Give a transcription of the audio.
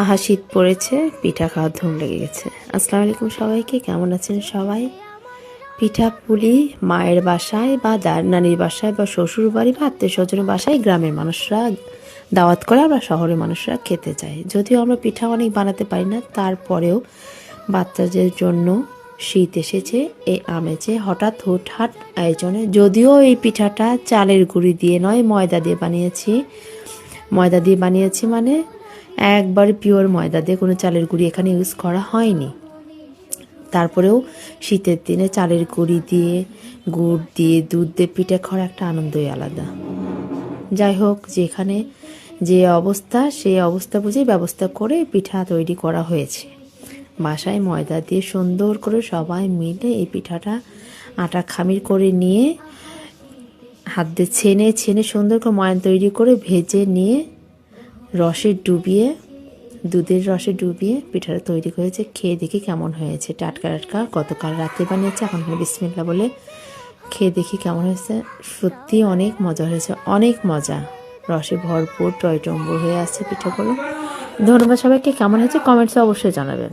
আহা, শীত পড়েছে, পিঠা খাওয়ার ধুম লেগে গেছে। আসসালামু আলাইকুম সবাইকে, কেমন আছেন সবাই? পিঠা পুলি, মায়ের বাসায় বা দার, নানির বাসায় বা শ্বশুর বাড়ি বা আত্মীয় স্বজনের বাসায় গ্রামের মানুষরা দাওয়াত করে, আমরা শহরের মানুষরা খেতে চাই। যদিও আমরা পিঠা অনেক বানাতে পারি না, তারপরেও বাচ্চাদের জন্য শীত এসেছে এই আমেজে হঠাৎ হুটহাট আয়োজনে। যদিও এই পিঠাটা চালের গুঁড়ি দিয়ে নয়, ময়দা দিয়ে বানিয়েছি। ময়দা দিয়ে বানিয়েছি মানে একবার পিওর ময়দা দিয়ে কোনো চালের গুঁড়ি এখানে ইউজ করা হয়নি। তারপরেও শীতের দিনে চালের গুঁড়ি দিয়ে, গুড় দিয়ে, দুধ দিয়ে পিঠে খাওয়ার একটা আনন্দই আলাদা। যাই হোক, যেখানে যে অবস্থা, সেই অবস্থা বুঝে ব্যবস্থা করে পিঠা তৈরি করা হয়েছে। বাসায় ময়দা দিয়ে সুন্দর করে সবাই মিলে এই পিঠাটা আটা খামির করে নিয়ে, হাত দিয়ে ছেনে ছেনে সুন্দর করে ময়ান তৈরি করে ভেজে নিয়ে রসে ডুবিয়ে, দুধের রসে ডুবিয়ে পিঠাটা তৈরি করেছে। খেয়ে দেখি কেমন হয়েছে। টাটকা টাটকা। গতকাল রাতে বানিয়েছে, এখন বিসমিল্লা বলে। খেয়ে দেখি কেমন হয়েছে। সত্যি অনেক মজা হয়েছে, অনেক মজা। রসে ভরপুর টয়টম্বর হয়ে আসছে পিঠাগুলো ধন্যবাদ সবাইকে। কেমন হয়েছে কমেন্টসে অবশ্যই জানাবেন।